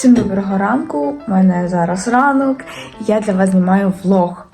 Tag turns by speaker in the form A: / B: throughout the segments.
A: Всім доброго ранку. У мене зараз ранок. і Я для вас знімаю влог.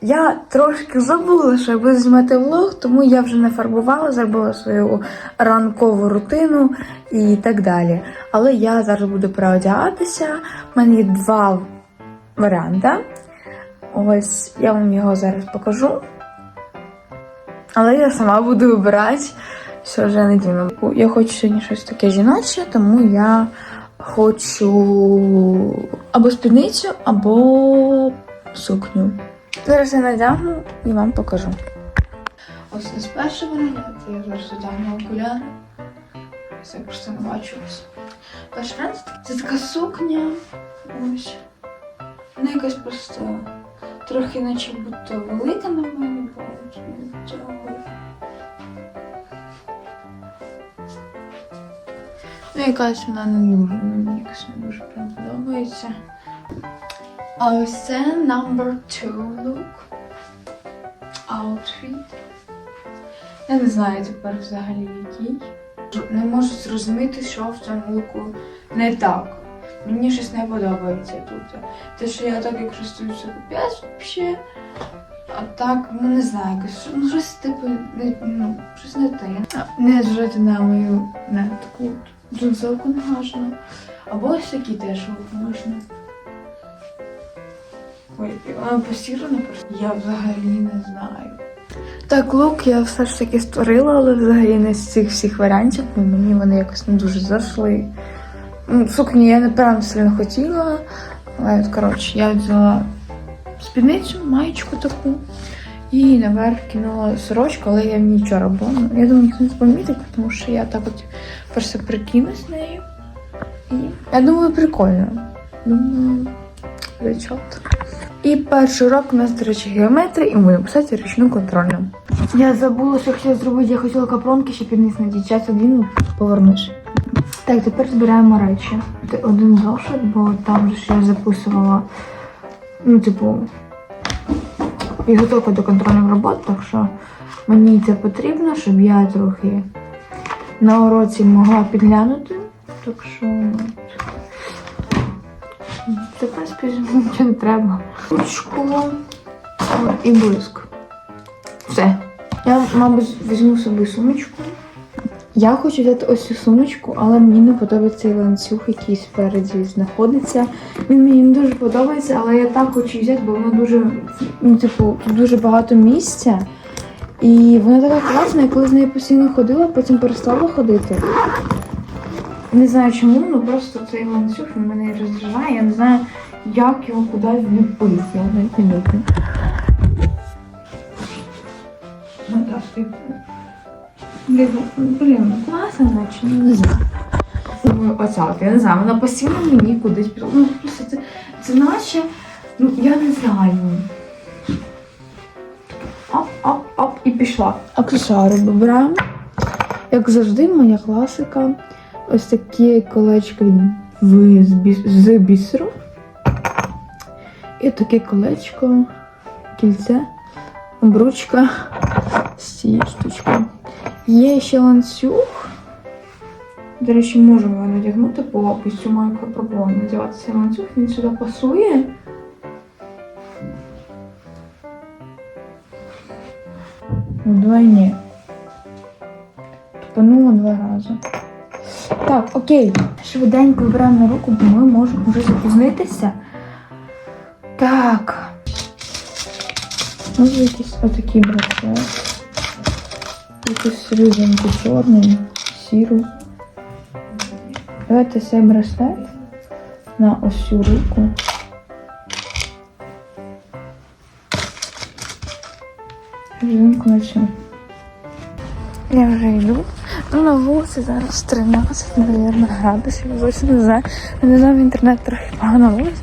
A: Я трошки забула, що я буду знімати влог, тому я вже не фарбувала, зробила свою ранкову рутину і так далі. Але я зараз буду переодягатися. У мене є два варіанти. Ось я вам його зараз покажу. Але я сама буду вибирати, що вже не дійно. Я хочу сьогодні щось таке жіноче, тому я хочу або спідницю, або сукню. Зараз я надягну і вам покажу. Ось ось перший варіант, я зараз одягну окуляри. Ось я просто не бачу. Перший варіант це така сукня. Ось. Вона якась просто трохи наче будто велика на мене, бо Ну, якась вона не дуже, мені якось не дуже прям подобається. А ось це number two look. Outfit. Я не знаю тепер взагалі який. Не можу зрозуміти, що в цьому луку не так. Мені щось не подобається тут. Те, що я так як користуюся капець взагалі. А так, ну не знаю, якось, ну щось типу, не, ну, щось не те. Не зважайте на мою на таку джинсовку негажну. Або ось такі теж можна. Ой, вона посірана просто. Я взагалі не знаю. Так, лук я все ж таки створила, але взагалі не з цих всіх варіантів, бо мені вони якось не дуже зайшли. Сукні я не прям сильно хотіла. Але, от, коротше, я взяла спідницю, маєчку таку. І наверх кинула сорочку, але я в ній вчора була. Ну, Я думаю, ніхто не помітить, тому що я так от просто прикинусь нею. І я думаю, прикольно. Думаю, зачот. І перший урок у нас, до речі, геометрія, і ми будемо писати ручну контрольну. Я забула, що хотіла зробити. Я хотіла капронки, ще підніс на дівчат один, повернусь. Так, тепер збираємо речі. Один зошит, бо там же ж я записувала, ну, типу, підготовка до контрольних робот, так що мені це потрібно, щоб я трохи на уроці могла підглянути. Так що це, в нічого не треба. Ручку і блиск. Все. Я, мабуть, візьму собі сумочку. Я хочу взяти ось цю сумочку, але мені не подобається цей ланцюг, який спереді знаходиться. Він мені не дуже подобається, але я так хочу взяти, бо вона дуже, ну, типу, дуже багато місця. І вона така класна, я коли з нею постійно ходила, потім перестала ходити. Не знаю чому, ну просто цей ланцюг мене роздражає. Я не знаю, як його кудись вліпити. Я не люблю. Блін, класно, наче, не знаю. Думаю, оця, я не знаю, вона постійно мені кудись. Ну просто це, це наче, ну я не знаю. Оп, оп, оп, і пішла. Аксесуари вибираємо. Як завжди, моя класика. Ось такі колечки в- з з бісеру. І таке колечко, кільце, обручка з цією штучкою. Є ще ланцюг. До речі, можемо його надягнути, бо ось цю майку пробувала надягати ланцюг, він сюди пасує. Вдвойні. Тупанула два рази. Так, окей. Швиденько вибираємо руку, бо ми можемо вже запізнитися. Так. Може якийсь отакий браслет. Якийсь різенький чорний, сірий. Давайте цей браслет на ось руку. Різинку на цю. Я вже йду. Ну, на вулиці зараз 13, мабуть, градусів. Ось не знаю. Не знаю, інтернет трохи погано ловить.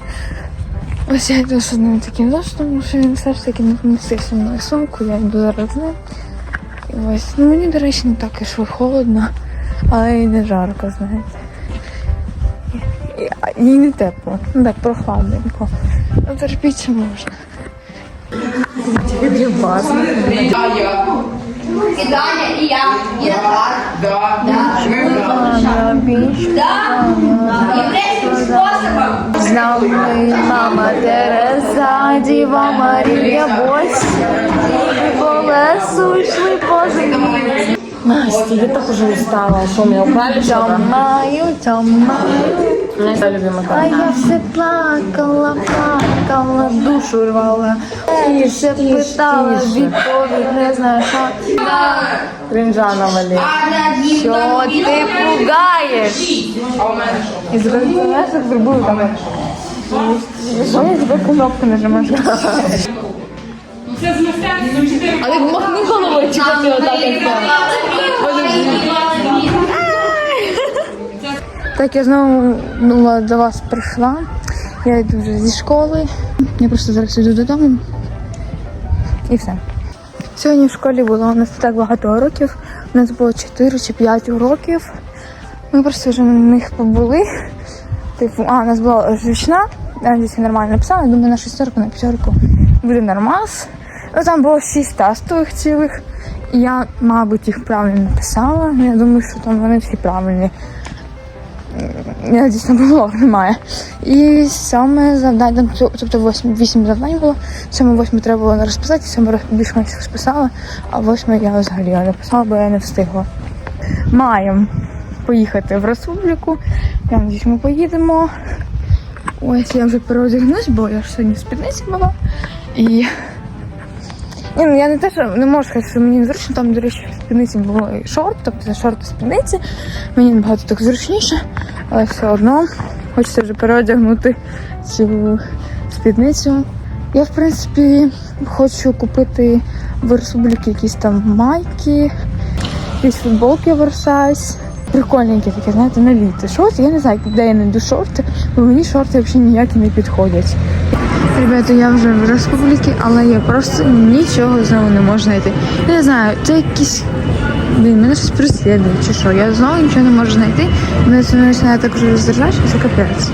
A: Ось я йду з одним таким зошитом, тому що він все ж таки не помістився в сумку, я йду зараз з ним. Ось, ну мені, до речі, не так і що холодно, але і не жарко, знаєте. І, і не тепло, ну так прохладненько. Ну терпіться можна.
B: І Даня, і я, і Наталя.
C: Да,
B: Да. Спосіб
A: нами мама Тереза, Діва Марія, Бось, по лесу йшли по землі.
C: Настя, я так уже устала. Что, меня украли что-то?
A: Тямаю, тямаю.
C: У меня это любимый
A: А я все плакала, плакала, душу рвала. І все питала, відповідь не знаю, що.
C: Кринжа навали.
A: Що ти пугаєш? І зробив, знаєш, як зробив там. Що я тебе кнопку нажимаєш?
C: Але махни головою, чи ти отак
A: Так, я знову ну, до вас прийшла. Я йду вже зі школи. Я просто зараз йду додому. І все. Сьогодні в школі було у нас так багато уроків. У нас було 4 чи 5 уроків. Ми просто вже на них побули. Типу, а, у нас була ручна, я надіюсь, нормально написала. Я думаю, на шестерку, на п'ятерку буде нормас. Ну, там було 6 тестових цілих. І я, мабуть, їх правильно написала. Ну, Я думаю, що там вони всі правильні. Я дійсно було немає. І саме завдання, тобто восьм, вісім завдань було. Саме восьме треба було не розписати, саме більш-менш розписала, а восьме я взагалі не написала, бо я не встигла. Маємо поїхати в республіку. Я надіюсь, ми поїдемо. Ось я вже переодягнусь, бо я ж сьогодні в спідниці була. І ні, ну я не те, що не можу сказати, що мені незручно, там, до речі, в спідниці було і шорт, тобто шорти спідниці. Мені набагато так зручніше, але все одно хочеться вже переодягнути цю спідницю. Я, в принципі, хочу купити в республіки якісь там майки, якісь футболки оверсайз. Прикольненькі такі, знаєте, на літо. Шорти, я не знаю, де я знайду шорти, бо мені шорти взагалі ніякі не підходять. Ребята, я вже в республіці, але я просто нічого знову не можу знайти. Я не знаю, це якісь. Блін, мене щось преслідує чи що. Я знову нічого не можу знайти. Мене це починає так вже роздражати, що це капець.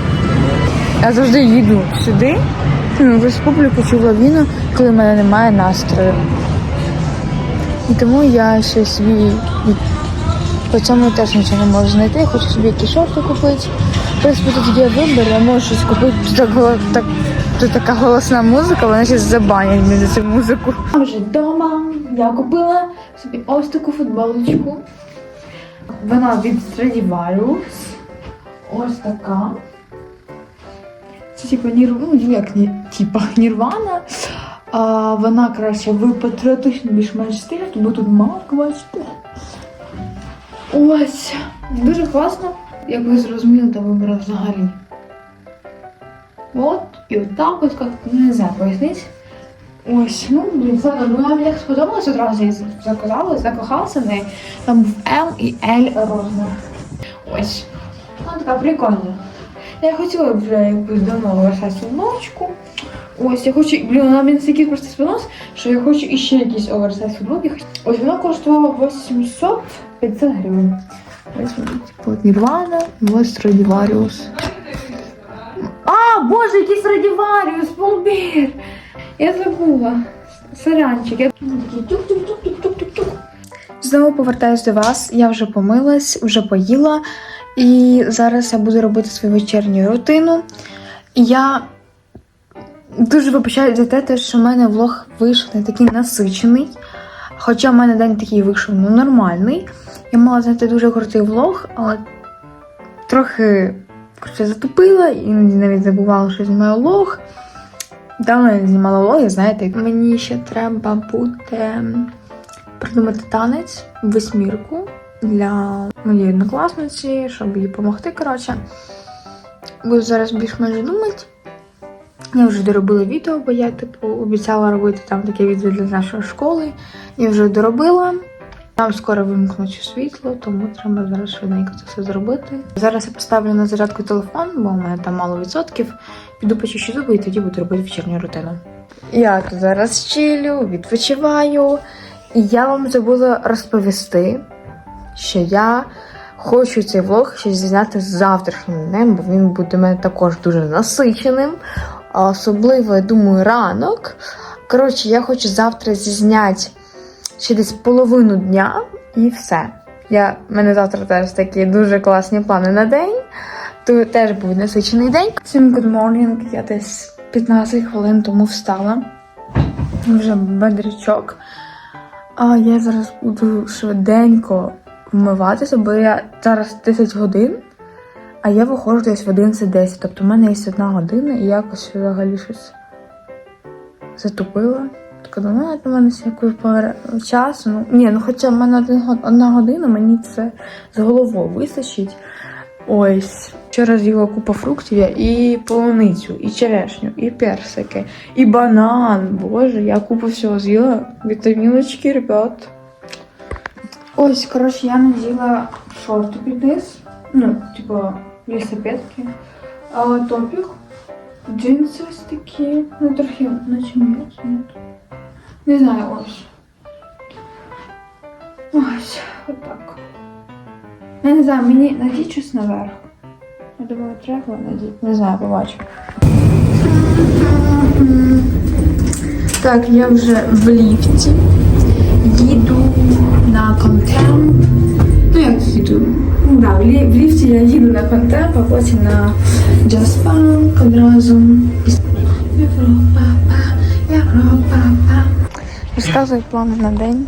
A: Я завжди їду сюди, в республіку чи в лавіну, коли в мене немає настрою. І тому я ще собі по цьому теж нічого не можу знайти. Я хочу собі якісь шорти купити. В принципі, тут є вибір, я можу щось купити. Так, так, тут така голосна музика, вона ще забанять мені за цю музику. Я вже вдома. Я купила собі ось таку футболочку. Вона від Stradivarius. Ось така. Це типа нір... ну, як ні, типа нірвана. А, вона краще в патріотичному більш-менш стилі, тому тут марк, бачите. Ось. Дуже класно. Як ви зрозуміли, та вибрав взагалі. От, і отак ось як не знаю, пояснити. Ось, ну, блін, це вона мені сподобалась одразу, я заказала, закохалася в неї. Там в L і L розмір. Ось. Вона така прикольна. Я хотіла вже якусь давно оверсайз футболочку. Ось, я хочу, блін, вона мені стільки просто сподобалась, що я хочу іще якісь оверсайз футболки. Ось вона коштувала 800 500 гривень. Ось типу Нірвана, ось Stradivarius. А, боже, який Stradivarius, полбір! Я забула. Сорянчик. Я такий тюк-тюк-тюк-тюк-тюк-тюк. Знову повертаюсь до вас. Я вже помилась, вже поїла. І зараз я буду робити свою вечірню рутину. Я дуже вибачаю за те, що в мене влог вийшов не такий насичений. Хоча в мене день такий вийшов ну, нормальний. Я мала знайти дуже крутий влог, але трохи коротше, затупила, іноді навіть забувала, що знімаю влог. Давно я знімала влоги, знаєте. Мені ще треба буде придумати танець восьмірку для моєї однокласниці, щоб їй допомогти. Коротше, буду зараз більш-менш думати. Я вже доробила відео, бо я типу обіцяла робити там таке відео для нашої школи. Я вже доробила. Там скоро вимкнуть світло, тому треба зараз швиденько це все зробити. Зараз я поставлю на зарядку телефон, бо у мене там мало відсотків. Піду почищу зуби і тоді буду робити вечірню рутину. Я тут зараз чилю, відпочиваю. І я вам забула розповісти, що я хочу цей влог ще зняти з завтрашнім днем, бо він буде у мене також дуже насиченим. Особливо, я думаю, ранок. Коротше, я хочу завтра зізняти ще десь половину дня і все. Я, мене завтра теж такі дуже класні плани на день. то теж був насичений день. Всім good morning, я десь 15 хвилин тому встала. Вже бодрячок. А я зараз буду швиденько вмиватися, бо я зараз 10 годин, а я виходжу десь в 11.10. Тобто в мене є одна година і якось взагалі щось затупила. Така думаю, «А, в мене ще пара часу. Ну, ні, ну хоча в мене один, одна година, мені це з головою вистачить. Ось. Вчора з'їла купа фруктів я і полуницю, і черешню, і персики, і банан. Боже, я купу всього з'їла. Вітаміночки, ребят. Ось, коротше, я взяла шорти під низ. Ну, типу, велосипедки. Топік. Джинси ось такі. Ну, трохи, наче м'які. Не знаю, ось. Ось, отак. Я не знаю, мені надіть щось наверх. Я думаю, треба надіть. Не знаю, побачу. Так, я вже в ліфті. Їду на контент. Ну, як їду? Ну, да, в ліфті я їду на контент, а потім на джаз-панк одразу. Розказую плани на день.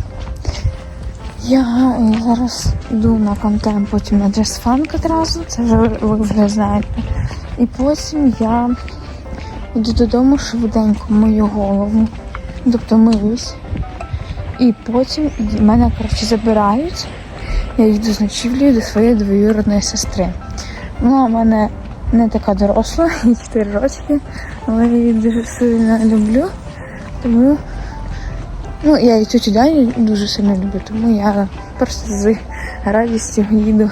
A: Я е, зараз йду на контент, потім на джаз-фанк одразу, це вже ви, вже знаєте. І потім я йду додому швиденько мою голову, тобто миюсь. І потім мене коротше забирають. Я їду з ночівлею до своєї двоюродної сестри. Вона в мене не така доросла, їй 4 роки, але я її дуже сильно люблю. Тому ну, я і тетю Даню дуже сильно люблю, тому я просто з радістю їду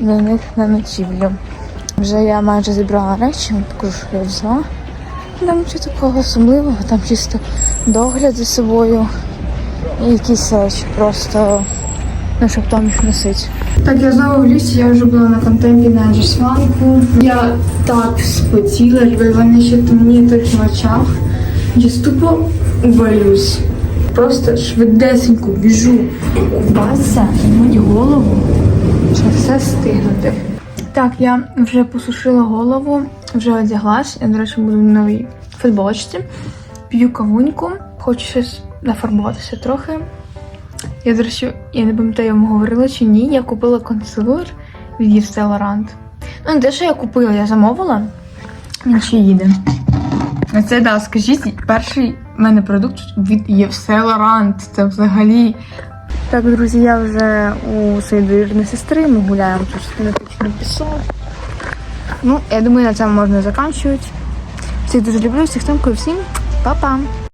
A: до них на ночівлю. Вже я майже зібрала речі, що я взяла. Там нічого такого особливого, там чисто догляд за собою і якісь речі, просто ну, щоб там їх носити. Так, я знову в лісі, я вже була на контемпі на джесванку. Я так спотіла, і в мене ще темніє трохи в очах. Я тупо валюсь. Просто швидесенько біжу купатися мені голову, щоб все стигнути. Так, я вже посушила голову, вже одяглась. Я, до речі, буду в новій футболочці. П'ю кавуньку, хочу щось нафарбуватися трохи. Я, до речі, я не пам'ятаю, я вам говорила чи ні. Я купила консилер від Yves Saint Laurent. Ну, не те, що я купила, я замовила. Він ще їде. А Це, да, скажіть, перший в мене продукт від Saint Це взагалі. Так, друзі, я вже у своєї довірної сестри. Ми гуляємо тут синопічний пісок. Ну, я думаю, на цьому можна закінчувати. Всіх дуже люблю, всіх тамкою, всім па-па!